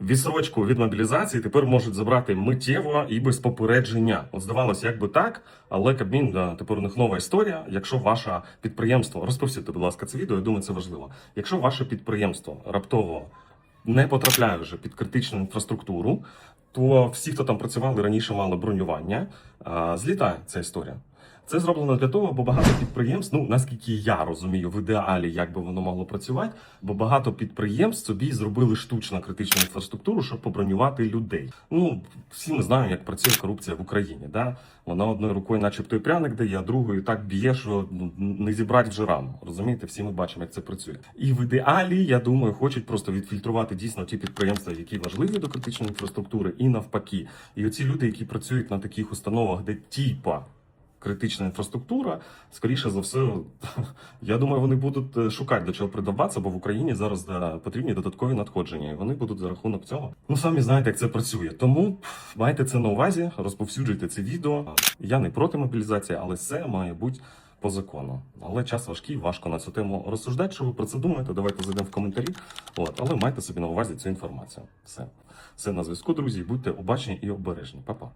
відсрочку від мобілізації тепер можуть забрати миттєво і без попередження. От здавалося, як би так, але Кабмін тепер у них нова історія. Якщо ваше підприємство розповсюдьте, будь ласка, це відео, я думаю, це важливо. Якщо ваше підприємство раптово не потрапляє вже під критичну інфраструктуру, то всі, хто там працювали раніше, мали бронювання, злітає ця історія. Це зроблено для того, бо багато підприємств, ну наскільки я розумію, в ідеалі як би воно могло працювати, бо багато підприємств собі зробили штучно критичну інфраструктуру, щоб побронювати людей. Ну всі ми знаємо, як працює корупція в Україні. Да? Вона одною рукою, начебто, і пряник дає, а другою так б'є, що ну, не зібрати вже раму. Розумієте, всі ми бачимо, як це працює. І в ідеалі, я думаю, хочуть просто відфільтрувати дійсно ті підприємства, які важливі до критичної інфраструктури, і навпаки. І оці люди, які працюють на таких установах, де тіпа критична інфраструктура, скоріше за все, я думаю, вони будуть е, шукати до чого придаватися, бо в Україні зараз потрібні додаткові надходження, і вони будуть за рахунок цього. Ну самі знаєте, як це працює. Тому майте це на увазі, розповсюджуйте це відео. Я не проти мобілізації, але це має бути. По закону, але час важкий, важко на цю тему розсуждати. Що ви про це думаєте? Давайте зайдемо в коментарі. От, але майте собі на увазі цю інформацію. Все, все на зв'язку, друзі. Будьте обачні і обережні. Па-па.